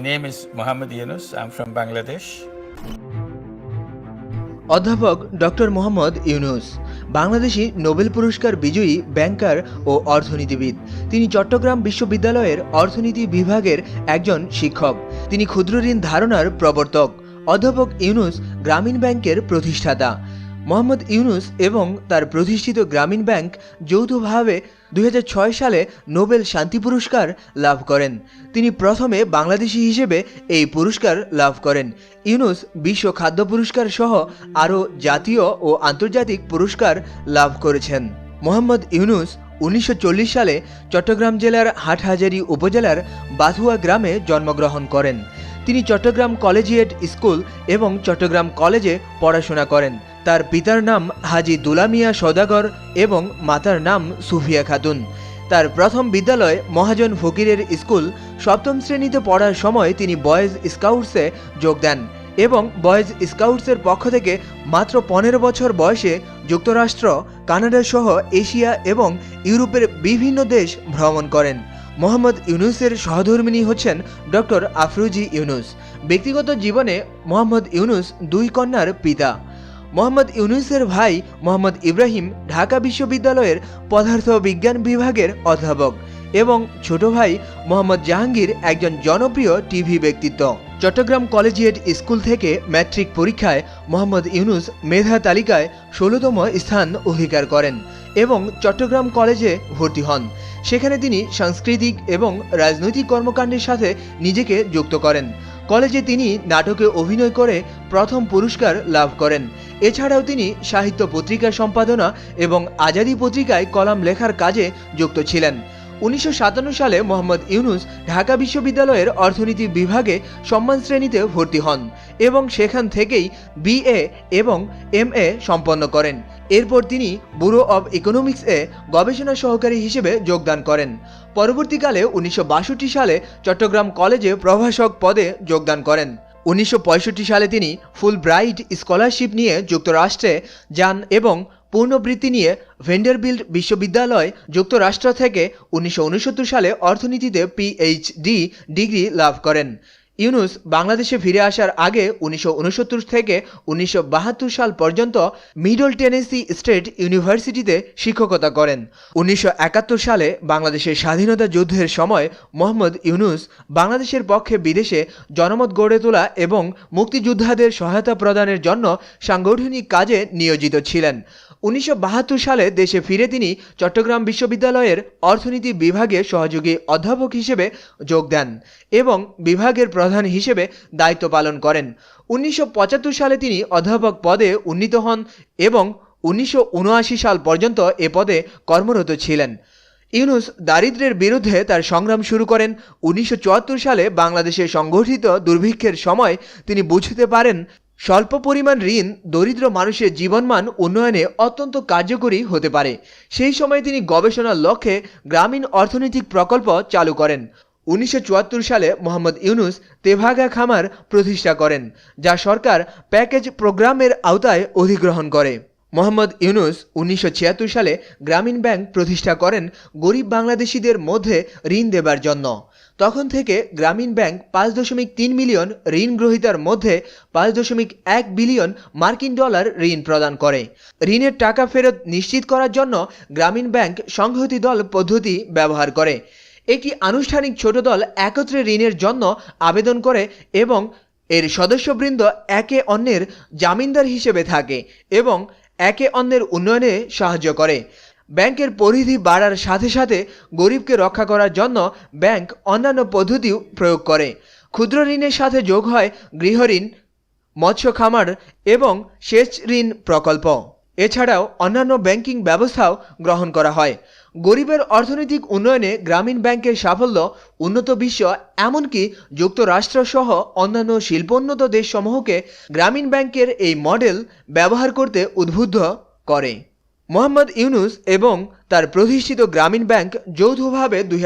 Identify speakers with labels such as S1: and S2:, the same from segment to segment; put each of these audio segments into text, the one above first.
S1: My name is Mohammed Yunus. I'm from Bangladesh.
S2: অধ্যাপক doctor Mohammad Yunus বাংলাদেশি Nobel পুরস্কার বিজয়ী ব্যাংকার ও অর্থনীতিবিদ তিনি চট্টগ্রাম বিশ্ববিদ্যালয়ের অর্থনীতি বিভাগের একজন শিক্ষক তিনি ক্ষুদ্র ঋণ ধারণার প্রবর্তক অধ্যাপক ইউনুস গ্রামীণ ব্যাংকের প্রতিষ্ঠাতা মোহাম্মদ ইউনুস এবং তার প্রতিষ্ঠিত গ্রামীণ ব্যাংক যৌথভাবে দুই সালে নোবেল শান্তি পুরস্কার লাভ করেন তিনি প্রথমে বাংলাদেশি হিসেবে এই পুরস্কার লাভ করেন ইউনুস বিশ্ব খাদ্য পুরস্কার সহ আরও জাতীয় ও আন্তর্জাতিক পুরস্কার লাভ করেছেন মোহাম্মদ ইউনুস উনিশশো সালে চট্টগ্রাম জেলার হাটহাজারী উপজেলার বাথুয়া গ্রামে জন্মগ্রহণ করেন তিনি চট্টগ্রাম কলেজিয়েট স্কুল এবং চট্টগ্রাম কলেজে পড়াশোনা করেন তার পিতার নাম হাজি দুলামিয়া সদাগর এবং মাতার নাম সুফিয়া খাতুন তার প্রথম বিদ্যালয় মহাজন ফকিরের স্কুল সপ্তম শ্রেণীতে পড়ার সময় তিনি বয়েজ স্কাউটসে যোগ দেন এবং বয়েজ স্কাউটসের পক্ষ থেকে মাত্র পনেরো বছর বয়সে যুক্তরাষ্ট্র কানাডা সহ এশিয়া এবং ইউরোপের বিভিন্ন দেশ ভ্রমণ করেন মোহাম্মদ ইউনুসের সহধর্মিনী হচ্ছেন ডক্টর আফরুজি ইউনুস ব্যক্তিগত জীবনে মোহাম্মদ ইউনুস দুই কন্যার পিতা মোহাম্মদ ইউনুসের ভাই মোহাম্মদ ইব্রাহিম ঢাকা বিশ্ববিদ্যালয়ের পদার্থ বিজ্ঞান বিভাগের অধ্যাপক এবং ছোট ভাই মোহাম্মদ জাহাঙ্গীর একজন জনপ্রিয় টিভি ব্যক্তিত্ব চট্টগ্রাম কলেজিয়েট স্কুল থেকে ম্যাট্রিক পরীক্ষায় মোহাম্মদ ইউনুস মেধা তালিকায় ষোলোতম স্থান অধিকার করেন এবং চট্টগ্রাম কলেজে ভর্তি হন সেখানে তিনি সাংস্কৃতিক এবং রাজনৈতিক কর্মকাণ্ডের সাথে নিজেকে যুক্ত করেন কলেজে তিনি নাটকে অভিনয় করে প্রথম পুরস্কার লাভ করেন এছাড়াও তিনি সাহিত্য পত্রিকা সম্পাদনা এবং আজাদী পত্রিকায় কলাম লেখার কাজে যুক্ত ছিলেন উনিশশো সালে মোহাম্মদ ইউনুস ঢাকা বিশ্ববিদ্যালয়ের অর্থনীতি বিভাগে সম্মান শ্রেণীতে ভর্তি হন এবং সেখান থেকেই বিএ এবং এম এ সম্পন্ন করেন এরপর তিনি ব্যুরো অব ইকোনমিক্স এ গবেষণা সহকারী হিসেবে যোগদান করেন পরবর্তীকালে উনিশশো সালে চট্টগ্রাম কলেজে প্রভাষক পদে যোগদান করেন উনিশশো সালে তিনি ফুলব্রাইট স্কলারশিপ নিয়ে যুক্তরাষ্ট্রে যান এবং পূর্ণবৃত্তি নিয়ে ভেন্ডারবিল্ড বিশ্ববিদ্যালয় যুক্তরাষ্ট্র থেকে উনিশশো সালে অর্থনীতিতে পিএইচডি ডিগ্রি লাভ করেন ইউনুস বাংলাদেশে ফিরে আসার আগে উনিশশো থেকে উনিশশো সাল পর্যন্ত মিডল টেনেসি স্টেট ইউনিভার্সিটিতে শিক্ষকতা করেন উনিশশো সালে বাংলাদেশের স্বাধীনতা যুদ্ধের সময় মোহাম্মদ ইউনুস বাংলাদেশের পক্ষে বিদেশে জনমত গড়ে তোলা এবং মুক্তিযোদ্ধাদের সহায়তা প্রদানের জন্য সাংগঠনিক কাজে নিয়োজিত ছিলেন উনিশশো সালে দেশে ফিরে তিনি চট্টগ্রাম বিশ্ববিদ্যালয়ের অর্থনীতি বিভাগে সহযোগী অধ্যাপক হিসেবে যোগ দেন এবং বিভাগের প্রধান হিসেবে দায়িত্ব পালন করেন উনিশশো সালে তিনি অধ্যাপক পদে উন্নীত হন এবং উনিশশো সাল পর্যন্ত এ পদে কর্মরত ছিলেন ইউনুস দারিদ্রের বিরুদ্ধে তার সংগ্রাম শুরু করেন উনিশশো সালে বাংলাদেশে সংঘটিত দুর্ভিক্ষের সময় তিনি বুঝতে পারেন স্বল্প পরিমাণ ঋণ দরিদ্র মানুষের জীবনমান উন্নয়নে অত্যন্ত কার্যকরী হতে পারে সেই সময় তিনি গবেষণার লক্ষ্যে গ্রামীণ অর্থনৈতিক প্রকল্প চালু করেন উনিশশো সালে মোহাম্মদ ইউনুস তেভাগা খামার প্রতিষ্ঠা করেন যা সরকার প্যাকেজ প্রোগ্রামের আওতায় অধিগ্রহণ করে মোহাম্মদ ইউনুস উনিশশো সালে গ্রামীণ ব্যাংক প্রতিষ্ঠা করেন গরিব বাংলাদেশিদের মধ্যে ঋণ দেবার জন্য তখন থেকে গ্রামীণ ব্যাংক পাঁচ দশমিক তিন মিলিয়ন ঋণ গ্রহীতার মধ্যে পাঁচ দশমিক এক বিলিয়ন মার্কিন ডলার ঋণ প্রদান করে ঋণের টাকা ফেরত নিশ্চিত করার জন্য গ্রামীণ ব্যাংক সংহতি দল পদ্ধতি ব্যবহার করে একটি আনুষ্ঠানিক ছোট দল একত্রে ঋণের জন্য আবেদন করে এবং এর সদস্যবৃন্দ একে অন্যের জামিনদার হিসেবে থাকে এবং একে অন্যের উন্নয়নে সাহায্য করে ব্যাংকের পরিধি বাড়ার সাথে সাথে গরিবকে রক্ষা করার জন্য ব্যাংক অন্যান্য পদ্ধতিও প্রয়োগ করে ক্ষুদ্র ঋণের সাথে যোগ হয় গৃহঋণ মৎস্য খামার এবং সেচ ঋণ প্রকল্প এছাড়াও অন্যান্য ব্যাংকিং ব্যবস্থাও গ্রহণ করা হয় গরিবের অর্থনৈতিক উন্নয়নে গ্রামীণ ব্যাংকের সাফল্য উন্নত বিশ্ব এমনকি যুক্তরাষ্ট্র সহ অন্যান্য শিল্পোন্নত দেশসমূহকে গ্রামীণ ব্যাংকের এই মডেল ব্যবহার করতে উদ্বুদ্ধ করে মোহাম্মদ ইউনুস এবং তার প্রতিষ্ঠিত গ্রামীণ ব্যাংক যৌথভাবে দুই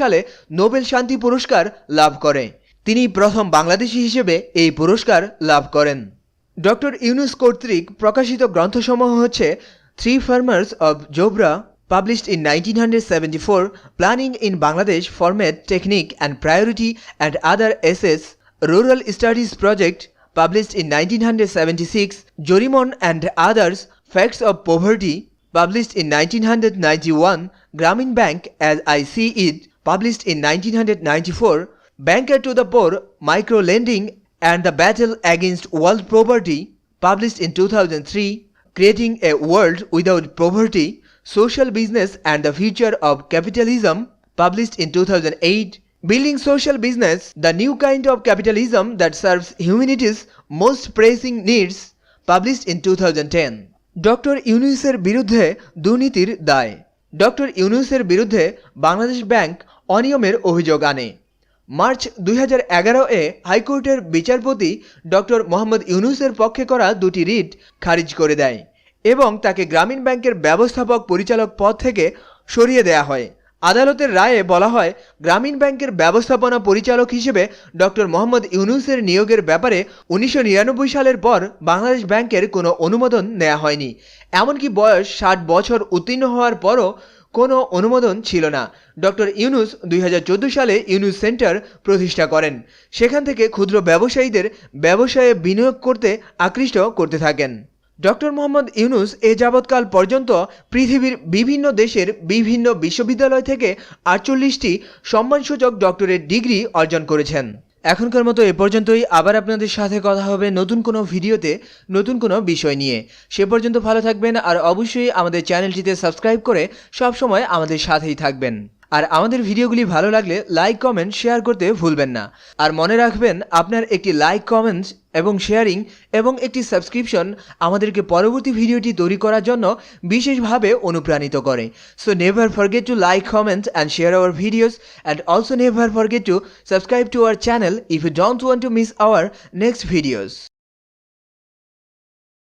S2: সালে নোবেল শান্তি পুরস্কার লাভ করে তিনি প্রথম বাংলাদেশি হিসেবে এই পুরস্কার লাভ করেন
S3: ডক্টর ইউনুস কর্তৃক প্রকাশিত গ্রন্থসমূহ হচ্ছে three farmers of Jobra published in 1974, Planning in Bangladesh Format, Technique and Priority and Other Essays, Rural Studies Project, published in 1976, Jorimon and Others, Facts of Poverty, published in 1991, Gramin Bank as I See It, published in 1994, Banker to the Poor, Micro Lending and the Battle Against World Poverty, published in 2003, Creating a World Without Poverty, Social Business and the Future of Capitalism, published in 2008, Building social business, the new kind of capitalism that serves humanity's most pressing needs, published in 2010.
S2: Doctor ইউনুসের বিরুদ্ধে দুর্নীতির দায় doctor ইউনুসের বিরুদ্ধে Bangladesh bank অনিয়মের অভিযোগ আনে March দুই এ হাইকোর্টের বিচারপতি ডক্টর মোহাম্মদ ইউনুসের পক্ষে করা দুটি রিট খারিজ করে দেয় এবং তাকে গ্রামীণ ব্যাংকের ব্যবস্থাপক পরিচালক পদ থেকে সরিয়ে দেয়া হয় আদালতের রায়ে বলা হয় গ্রামীণ ব্যাংকের ব্যবস্থাপনা পরিচালক হিসেবে ডক্টর মোহাম্মদ ইউনুসের নিয়োগের ব্যাপারে উনিশশো সালের পর বাংলাদেশ ব্যাংকের কোনো অনুমোদন নেওয়া হয়নি এমনকি বয়স ষাট বছর উত্তীর্ণ হওয়ার পরও কোনো অনুমোদন ছিল না ডক্টর ইউনুস দুই সালে ইউনুস সেন্টার প্রতিষ্ঠা করেন সেখান থেকে ক্ষুদ্র ব্যবসায়ীদের ব্যবসায়ে বিনিয়োগ করতে আকৃষ্ট করতে থাকেন ডক্টর মোহাম্মদ ইউনুস এ যাবৎকাল পর্যন্ত পৃথিবীর বিভিন্ন দেশের বিভিন্ন বিশ্ববিদ্যালয় থেকে আটচল্লিশটি সম্মানসূচক ডক্টরেট ডিগ্রি অর্জন করেছেন এখনকার মতো এ পর্যন্তই আবার আপনাদের সাথে কথা হবে নতুন কোনো ভিডিওতে নতুন কোনো বিষয় নিয়ে সে পর্যন্ত ভালো থাকবেন আর অবশ্যই আমাদের চ্যানেলটিতে সাবস্ক্রাইব করে সবসময় আমাদের সাথেই থাকবেন আর আমাদের ভিডিওগুলি ভালো লাগলে লাইক কমেন্ট শেয়ার করতে ভুলবেন না আর মনে রাখবেন আপনার একটি লাইক কমেন্টস এবং শেয়ারিং এবং একটি সাবস্ক্রিপশন আমাদেরকে পরবর্তী ভিডিওটি তৈরি করার জন্য বিশেষভাবে অনুপ্রাণিত করে so never forget to like comments and share our videos and also never forget to subscribe to our channel if you don't want to miss our next videos